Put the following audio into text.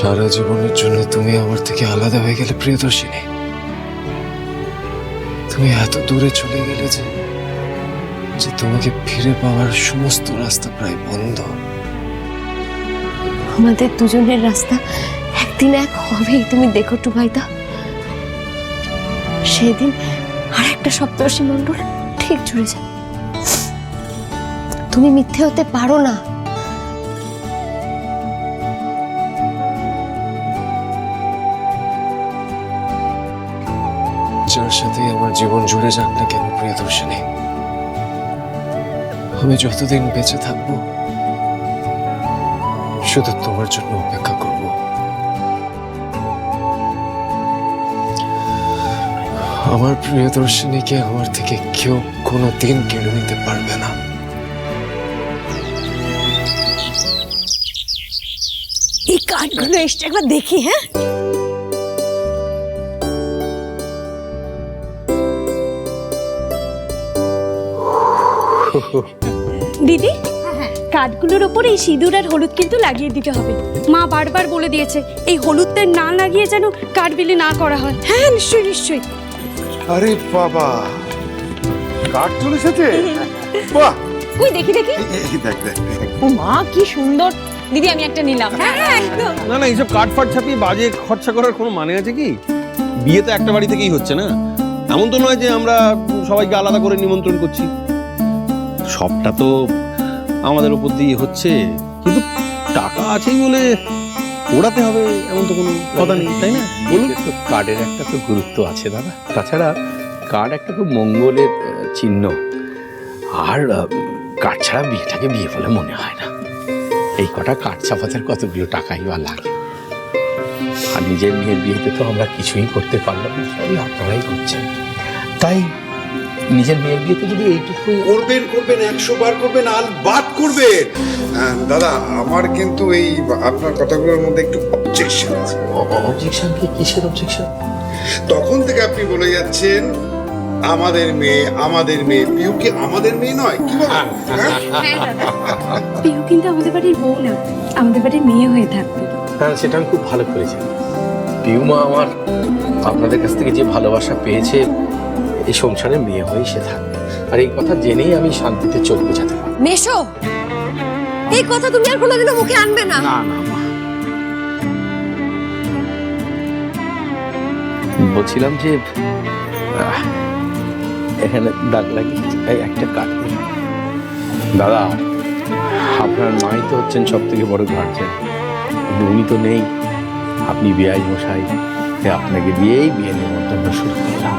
সারা জীবনের জন্য তুমি আমার থেকে আলাদা হয়ে গেলে প্রিয়দর্শিনী। তুমি এত দূরে চলে গেলে যে যে তোমাকে ফিরে পাওয়ার সমস্ত রাস্তা প্রায় বন্ধ। আমাদের দুজনের রাস্তা একদিন এক হবেই, তুমি দেখো টুবাইদা সেদিন আর একটা সপ্তর্ষি মণ্ডল ঠিক জুড়ে যাবে তুমি মিথ্যে হতে পারো না। যার সাথে আমার জীবন জুড়ে যাক না কেন, প্রিয়দর্শিনী। আমি যতদিন বেঁচে থাকব, শুধু তোমার জন্য অপেক্ষা করব। আমার প্রিয়দর্শিনীকে আমার থেকে কেউ কোনো দিন কেড়ে নিতে পারবে না। এই কার্ডগুলো এসছে, একবার দেখি হ্যাঁ? দিদি কাঠগুলোর ওপর এই সিঁদুর আর হলুদ কিন্তু লাগিয়ে দিতে হবে। মা বারবার বলে দিয়েছে এই হলুদটা না লাগিয়ে যেন কাঠ বিলি না করা হয়। হ্যাঁ নিশ্চয়ই নিশ্চয়ই। আরে বাবা কাঠ চলে এসেছে? বাহ! কই দেখি দেখি। দেখ দেখ দেখ। ও মা কি সুন্দর। দিদি আমি একটা নিলাম। হ্যাঁ একদম। না না এইসব কাঠ ফাট ছাপিয়ে বাজে খরচা করার কোনো মানে আছে কি? বিয়ে তো একটা বাড়ি থেকেই হচ্ছে না। এমন তো নয় যে আমরা সবাইকে আলাদা করে নিমন্ত্রণ করছি। সবটা তো আমাদের উপর দিয়ে হচ্ছে, কিন্তু টাকা আছেই বলে ওড়াতে হবে এমন তো কোনো কথা নেই, তাই না? বলুন। তো কার্ডের একটা তো গুরুত্ব আছে দাদা। তাছাড়া কার্ড একটা খুব মঙ্গলের চিহ্ন। আর কার্ড ছাড়া বিয়েটাকে বিয়ে বলে মনে হয় না। এই কটা কার্ড ছাপাতে কতগুলো টাকাই বা লাগে। আর নিজের মেয়ের বিয়েতে তো আমরা কিছুই করতে পারলাম না আপনারাই করছেন। তাই নিজের মেয়ের বিয়েতে যদি এইটুকুই করবেন করবেন একশো বার করবেন আল বাদ করবেন আহ, দাদা আমার কিন্তু এই আপনার কথাগুলোর মধ্যে একটু অবজেকশন আছে। অবজেকশন কি? কিসের অবজেকশন তখন থেকে আপনি বলে যাচ্ছেন আমাদের মেয়ে আমাদের মেয়ে পিউ কি আমাদের মেয়ে নয়? কি বলেন? হ্যাঁ? পিহু কিন্তু আমাদের বাড়ির বউ না আমাদের বাড়ির মেয়ে হয়ে থাকবে। হ্যাঁ সেটা আমি খুব ভালো করেছি। পিউমা আমার আপনাদের কাছ থেকে যে ভালোবাসা পেয়েছে এই সংসারে মেয়ে হয়েই সে থাকবে। আর এই কথা জেনেই আমি শান্তিতে চোখ বোঝাতে পারব। মেশো! এই কথা তুমি আর কোনোদিনও মুখে আনবে না। না না মা। বলছিলাম যে আহ, এখানে দাগ লাগিয়েছে এই একটা কাট দিন। দাদা আপনার মাই তো হচ্ছেন সব থেকে বড় গার্জেন কিন্তু উনি তো নেই। আপনি বিয়াই মশাই তাই আপনাকে দিয়েই বিয়ে নিমন্ত্রণ শুরু করলাম।